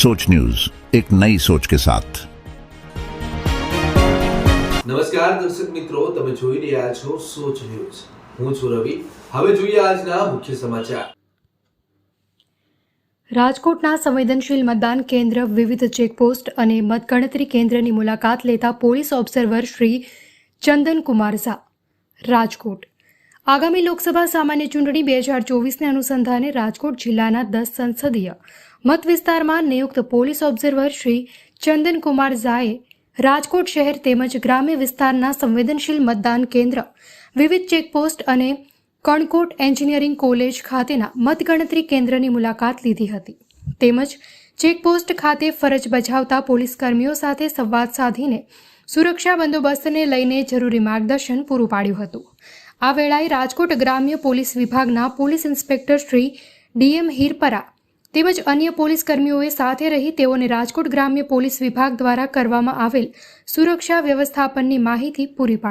सोच न्यूज एक नई सोच के साथ નમસ્કાર દર્શક મિત્રો તમે જોઈ રહ્યા છો સોચ ન્યૂઝ હું છું રવિ હવે જોઈએ આજના મુખ્ય સમાચાર રાજકોટના સંવેદનશીલ મતદાન કેન્દ્ર વિવિધ ચેકપોસ્ટ અને મતગણતરી કેન્દ્રની મુલાકાત લેતા પોલીસ ઓબ્ઝર્વર શ્રી ચંદનકુમાર ઝા રાજકોટ આગામી લોકસભા સામાન્ય ચૂંટણી બે હજાર ચોવીસને અનુસંધાને રાજકોટ જિલ્લાના દસ સંસદીય મત વિસ્તારમાં નિયુક્ત પોલીસ ઓબ્ઝર્વર શ્રી ચંદનકુમાર ઝાએ રાજકોટ શહેર તેમજ ગ્રામ્ય વિસ્તારના સંવેદનશીલ મતદાન કેન્દ્ર, વિવિધ ચેકપોસ્ટ અને કણકોટ એન્જિનિયરિંગ કોલેજ ખાતેના મતગણતરી કેન્દ્રની મુલાકાત લીધી હતી. તેમજ ચેકપોસ્ટ ખાતે ફરજ બજાવતા પોલીસકર્મીઓ સાથે સંવાદ સાધીને સુરક્ષા બંદોબસ્તને લઈને જરૂરી માર્ગદર્શન પૂરું પાડ્યું હતું. આ વેળાએ રાજકોટ ગ્રામ્ય પોલીસ વિભાગના police inspector Shri DM Hirpara તેમજ અન્ય પોલીસ કર્મીઓએ સાથે રહી તેઓને રાજકોટ ગ્રામ્ય પોલીસ વિભાગ દ્વારા કરવામાં આવેલ સુરક્ષા વ્યવસ્થાપનની માહિતી પૂરી પાડી.